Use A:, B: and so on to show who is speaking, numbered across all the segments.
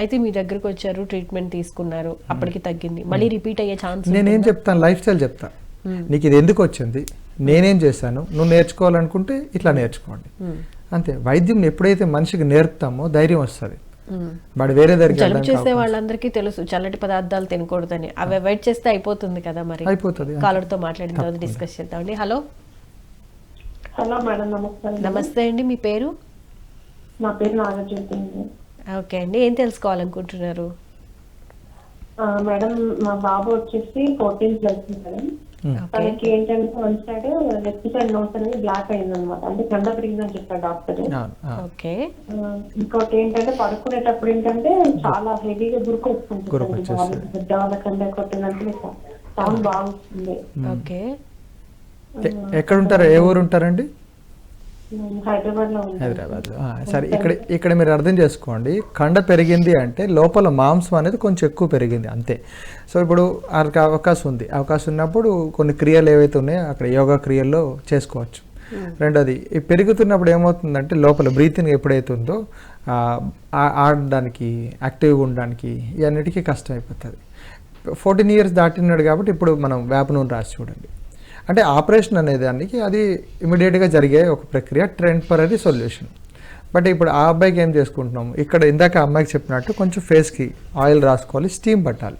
A: అయితే మీ దగ్గరకు వచ్చారు ట్రీట్మెంట్ తీసుకున్నారు అప్పటికి తగ్గింది. మళ్ళీ రిపీట్ అయ్యే ఛాన్స్
B: నేనేం చెప్తాను లైఫ్ స్టైల్ చెప్తా. నీకు ఇది ఎందుకు వచ్చింది? నేనేం చేశాను? నువ్వు నేర్చుకోవాలనుకుంటే ఇట్లా నేర్చుకోండి. అంతే. వైద్యం ఎప్పుడైతే మనిషికి నేర్పుతామో ధైర్యం వస్తుంది. వాడు వేరే దగ్గరికి
A: జలుబు చేసే వాళ్ళందరికీ తెలుసు చల్లటి పదార్థాలు తినకూడదని. అవి అవాయిడ్ చేస్తే అయిపోతుంది కదా మరి?
B: అయిపోతుంది
A: కాలర్తో మాట్లాడిన తర్వాత డిస్కస్ చేద్దామండి హలో
C: హలో మేడం నమస్కారం
A: నమస్తే అండి. మీ పేరు?
C: నా పేరు నాగజ్యోతి అండి.
A: ఓకే అండి. ఏం తెలుసుకోవాలనుకుంటున్నారు?
C: ఆ, మేడం మా బాబు వచ్చేసి ఫోర్టీన్ ప్లస్ మేడం. తనకి ఏంటంటే one side left side nose అనేది బ్లాక్ అయింది అనమాట అంటే కండ పెరిగిందని చెప్పాడు డాక్టర్.
A: ఓకే.
C: ఇంకోటి ఏంటంటే పడుకునేటప్పుడు ఏంటంటే చాలా హెవీగా గురుకు వస్తుంది
B: వచ్చేస్తుంది.
C: పెద్ద వాళ్ళ కంటే కొట్టినట్టు సౌండ్ బాగా వస్తుంది.
A: ఓకే.
B: ఎక్కడ ఉంటారు ఏ ఊరు ఉంటారండి?
C: హైదరాబాద్
B: సరే ఇక్కడ ఇక్కడ మీరు అర్థం చేసుకోండి. కండ పెరిగింది అంటే లోపల మాంసం అనేది కొంచెం ఎక్కువ పెరిగింది అంతే. సో ఇప్పుడు అవకాశం ఉంది. అవకాశం ఉన్నప్పుడు కొన్ని క్రియలు ఏవైతే ఉన్నాయో అక్కడ యోగా క్రియల్లో చేసుకోవచ్చు. రెండోది ఈ పెరుగుతున్నప్పుడు ఏమవుతుందంటే లోపల బ్రీతింగ్ ఎప్పుడైతే ఉందో ఆడడానికి యాక్టివ్గా ఉండడానికి ఇవన్నిటికీ కష్టం అయిపోతుంది ఫోర్టీన్ ఇయర్స్ దాటినాడు కాబట్టి ఇప్పుడు మనం వేప నూనె రాసి చూడండి. అంటే ఆపరేషన్ అనే దానికి అది ఇమీడియట్గా జరిగే ఒక ప్రక్రియ టెంపరీ సొల్యూషన్. బట్ ఇప్పుడు ఆ అబ్బాయికి ఏం చేసుకుంటున్నాం ఇక్కడ ఇందాక ఆ అమ్మాయికి చెప్పినట్టు కొంచెం ఫేస్కి ఆయిల్ రాసుకోవాలి స్టీమ్ పట్టాలి.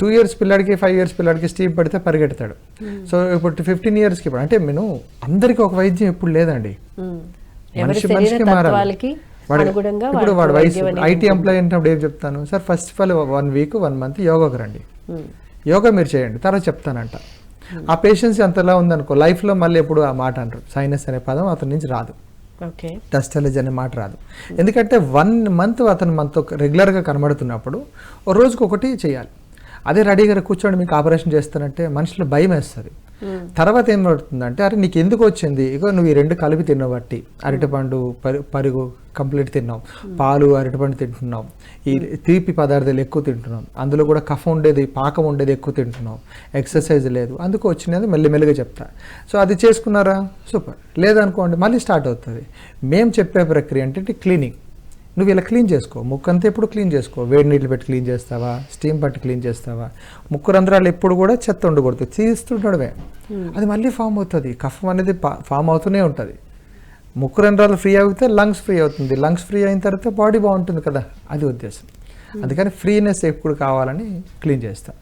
B: టూ ఇయర్స్ పిల్లాడికి ఫైవ్ ఇయర్స్ పిల్లాడికి స్టీమ్ పడితే పరిగెడతాడు. సో ఇప్పుడు ఫిఫ్టీన్ ఇయర్స్కి ఇప్పుడు అంటే నేను అందరికీ ఒక వైద్యం ఎప్పుడు లేదండి. మనిషి మనిషికి మారాలి. వాడు- ఇప్పుడు వాడు వయసు ఐటీ ఎంప్లాయీ అయినప్పుడు ఏం చెప్తాను? Sir first of all one week one month యోగాకి రండి. యోగా మీరు చేయండి తర్వాత చెప్తానంట. ఆ పేషెన్స్ అంతలా ఉందనుకో లైఫ్లో మళ్ళీ ఎప్పుడు ఆ మాట అంటారు సైనస్ అనే పదం అతని నుంచి రాదు.
A: ఓకే
B: డస్ట్ అలర్జీ అనే మాట రాదు. ఎందుకంటే వన్ మంత్ అతను మనతో రెగ్యులర్గా కనబడుతున్నప్పుడు ఓ రోజుకి ఒకటి చేయాలి. అదే రెడీగా కూర్చొని మీకు ఆపరేషన్ చేస్తానంటే మనుషులు భయం వేస్తుంది. తర్వాత ఏం పడుతుందంటే అరే నీకు ఎందుకు వచ్చింది? ఇగో నువ్వు ఈ రెండు కలిపి తిన్నావు బట్టి అరటిపండు పరి పరుగు కంప్లీట్ తిన్నావు. పాలు అరటిపండు తింటున్నావు. ఈ తీపి పదార్థాలు ఎక్కువ తింటున్నాం అందులో కూడా కఫం ఉండేది పాకం ఉండేది ఎక్కువ తింటున్నాం ఎక్సర్సైజ్ లేదు. అందుకు వచ్చినది మెల్లిమెల్లిగా చెప్తా. సో అది చేసుకున్నారా? సూపర్. లేదనుకోండి మళ్ళీ స్టార్ట్ అవుతుంది. మేము చెప్పే ప్రక్రియ అంటే క్లీనింగ్ నువ్వు ఇలా క్లీన్ చేసుకో. ముక్కు అంతా ఎప్పుడు క్లీన్ చేసుకో? వేడి నీళ్ళు పెట్టి క్లీన్ చేస్తావా? స్టీమ్ పట్టి క్లీన్ చేస్తావా? ముక్కు రంధ్రాలు ఎప్పుడు కూడా చెత్త ఉండకూడదు తీస్తుండడమే. అది మళ్ళీ ఫామ్ అవుతుంది. కఫం అనేది ఫామ్ అవుతూనే ఉంటుంది. ముక్కు రంధ్రాలు ఫ్రీ అవుతే లంగ్స్ ఫ్రీ అవుతుంది. లంగ్స్ ఫ్రీ అయిన తర్వాత బాడీ బాగుంటుంది కదా? అది ఉద్దేశం. అందుకని ఫ్రీనెస్ ఎప్పుడు కావాలని క్లీన్ చేస్తా.